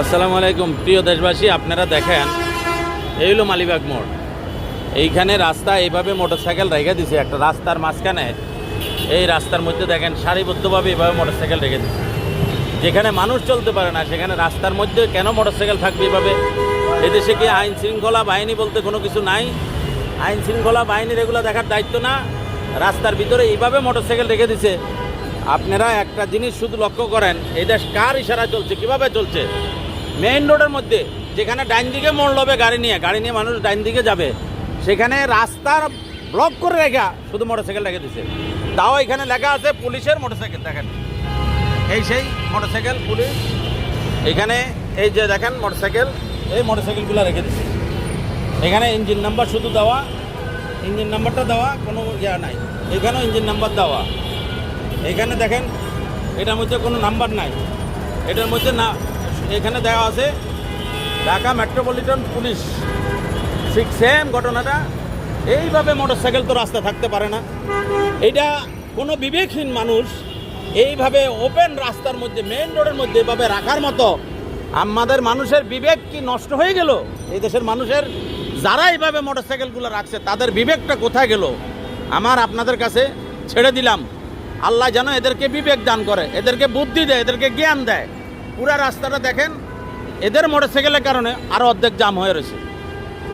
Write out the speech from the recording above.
আসসালামু আলাইকুম, প্রিয় দেশবাসী, আপনারা দেখেন, এই হলো মালিবাগ মোড়। এইখানে রাস্তা এইভাবে মোটরসাইকেল রেখে দিছে, একটা রাস্তার মাঝখানে। এই রাস্তার মধ্যে দেখেন, সারিবদ্ধভাবে এইভাবে মোটরসাইকেল রেখে দিছে। যেখানে মানুষ চলতে পারে না, সেখানে রাস্তার মধ্যে কেন মোটরসাইকেল থাকবে এভাবে এদেশে কি আইন শৃঙ্খলা বাহিনী বলতে কোনো কিছু নাই? আইন শৃঙ্খলা বাহিনীর এগুলো দেখার দায়িত্ব না? রাস্তার ভিতরে এইভাবে মোটরসাইকেল রেখে দিছে। আপনারা একটা জিনিস শুধু লক্ষ্য করেন, এই দেশ কার ইশারা চলছে, কীভাবে চলছে? মেইন রোডের মধ্যে, যেখানে ডাইন দিকে মোড় লবে গাড়ি নিয়ে গাড়ি নিয়ে মানুষ ডাইন দিকে যাবে, সেখানে রাস্তার ব্লক করে রেখা শুধু মোটরসাইকেল রেখে দিছে। তাও এখানে লেখা আছে পুলিশের মোটরসাইকেল দেখেন। এই সেই মোটরসাইকেল পুলিশ। এখানে এই যে দেখেন মোটরসাইকেল এই মোটরসাইকেলগুলো রেখে দিচ্ছে এখানে ইঞ্জিন নাম্বার শুধু দেওয়া ইঞ্জিন নাম্বারটা দেওয়া, কোনো ইয়া নাই। এখানেও ইঞ্জিন নাম্বার দেওয়া। এখানে দেখেন, এটার মধ্যে কোনো নাম্বার নাই। এটার মধ্যে না, এখানে দেওয়া আছে, ঢাকা মেট্রোপলিটন পুলিশ। ঠিক সেম ঘটনাটা, এইভাবে মোটরসাইকেল তো রাস্তা থাকতে পারে না। এটা কোনো বিবেকহীন মানুষ এইভাবে ওপেন রাস্তার মধ্যে মেন রোডের মধ্যে এভাবে রাখার মতো আমাদের মানুষের বিবেক কি নষ্ট হয়ে গেল? এই দেশের মানুষের যারা এইভাবে মোটরসাইকেলগুলো রাখছে, তাদের বিবেকটা কোথায় গেল? আমার আপনাদের কাছে ছেড়ে দিলাম। আল্লাহ যেন এদেরকে বিবেক দান করে, এদেরকে বুদ্ধি দেয়, এদেরকে জ্ঞান দেয়। পুরা রাস্তাটা দেখেন, এদের মোটরসাইকেলের কারণে আরও অর্ধেক জাম হয়ে রয়েছে।